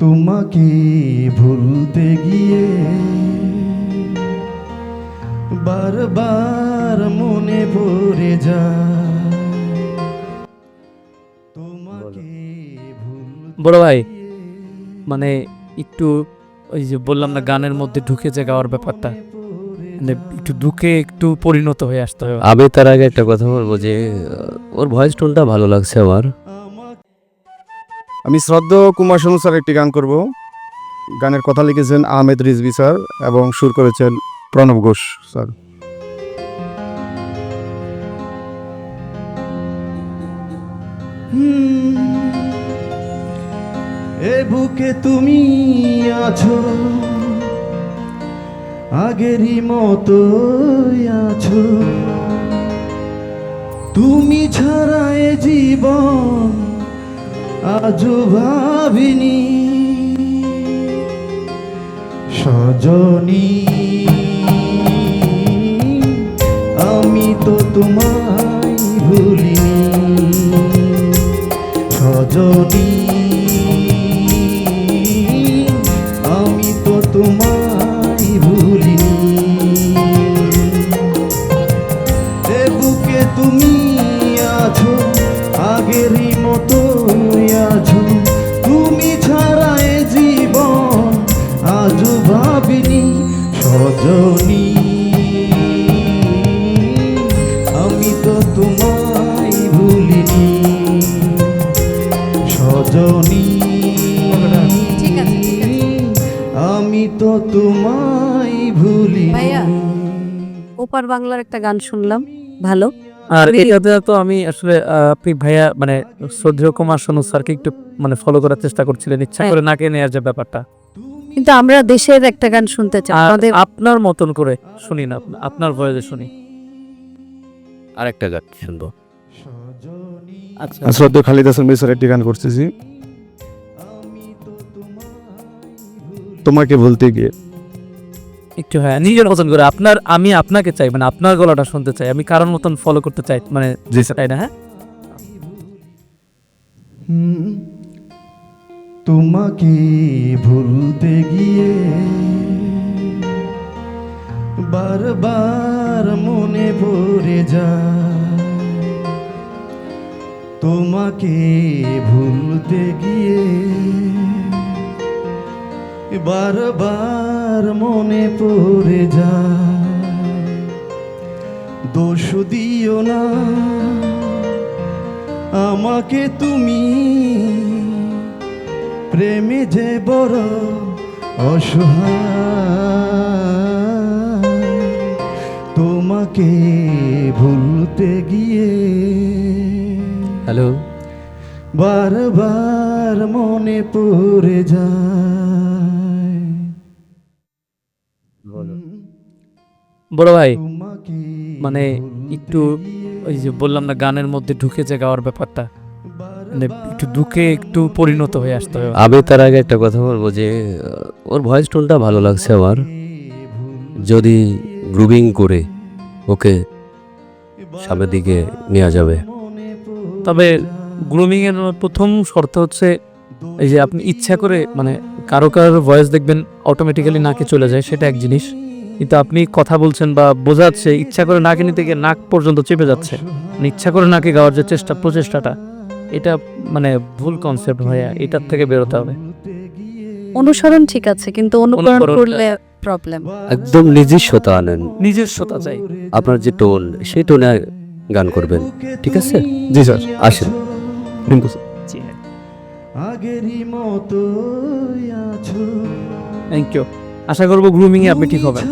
তোমাকে ভুলতে গিয়ে বারবার মনে পড়ে যায়। তোমাকে বড় ভাই মানে একটু ওই যে বললাম না গানের মধ্যে ঢুকে যে গাওয়ার ব্যাপারটা মানে একটু ঢুকে একটু পরিণত হয়ে আসতে হবে। আমি তার আগে একটা কথা বলব যে ওর ভয়েস টোনটা ভালো লাগছে আমার। আমি শ্রদ্ধা কুমার সোনু স্যার একটি গান করব। গানের কথা লিখেছেন আহমেদ রিজভি স্যার এবং সুর করেছেন প্রণব ঘোষ স্যার। এ বুকে তুমি আছো, আগেরই মতো আছো। তুমি ছাড়া এ জীবন আজও ভাবিনি। সজনী, আমি তো তোমায় ভুলিনি। সজনী, আমি তো তোমায় ভুলিনি। এ বুকে তুমি আছো আগেরই ভাবিনি সজনী আমি তো তোমায় ভুলিনি সজনী। আমি তো তোমায় ভুলি ভাইয়া। ওপার বাংলার একটা গান শুনলাম ভালো আর এটাতে তো আমি আসলে আপনি ভাইয়া মানে শ্রদ্ধেয় কুমার সোনু স্যারকে একটু মানে ফলো করার চেষ্টা করছিলেন ইচ্ছা হ্যাঁ। করে নাকে নেওয়ার যে ব্যাপারটা কিন্তু আমরা দেশের একটা গান শুনতে চাই। আমাদের আপনার মতন করে শুনি না আপনার ভয়েসে শুনি। আর একটা গান শুনব। আচ্ছা। শ্রদ্ধা খালিদ হাসান ভাই স্যার একটি গান করতেছি তোমাকে বলতে গিয়ে। একটু হ্যাঁ নিজের মতন করে। আপনার আমি আপনাকে চাই মানে আপনার গলাটা শুনতে চাই। আমি কারোর মতন ফলো করতে চাই মানে স্যার। তাই না হ্যাঁ? তোমাকে ভুলতে গিয়ে বারবার মনে পড়ে যা তোমাকে ভুলতে গিয়ে বারবার মনে পড়ে যা দোষ দিও না, আমাকে তুমি প্রেমে যে বড় অসহায় তোমাকে ভুলতে গিয়ে হ্যালো। বারবার মনে পড়ে যায়। বড় ভাই মানে একটু ওই যে বললাম না গানের মধ্যে ঢুকে যে গাওয়ার ব্যাপারটা। একটু ঢুকে একটু পরিণত হয়ে আসতে হবে। আমি তার আগে একটা কথা বলব যে ওর ভয়েস টোনটা ভালো লাগছে আমার। যদি গ্রুবিং করে ওকে সামনের দিকে নেওয়া যাবে। তবে গ্রুমিং এর প্রথম শর্ত হচ্ছে এই যে আপনি ইচ্ছা করে মানে কারও কারোর ভয়েস দেখবেন অটোমেটিক্যালি নাকে চলে যায় সেটা এক জিনিস। কিন্তু আপনি কথা বলছেন বা বোঝাচ্ছে ইচ্ছা করে নাকে নিতে গিয়ে নাক পর্যন্ত চেপে যাচ্ছে মানে ইচ্ছা করে নাকে গাওয়ার যে চেষ্টা প্রচেষ্টাটা এটা মানে ভুল কনসেপ্ট ভাইয়া এটার থেকে বেরোতে হবে। অনুসরণ ঠিক আছে কিন্তু অনুকরণ করলে প্রবলেম একদম নিজস্বতা আনেন। নিজস্বতা চাই। আপনার যে টোন সেই টোনে গান করবেন ঠিক আছে? জি স্যার। আসেন। রিঙ্কু স্যার। জি হ্যাঁ। আগেরই মতো আছো। থ্যাংক ইউ আশা করব গ্রুমিংয়ে আপনি ঠিক হবেন।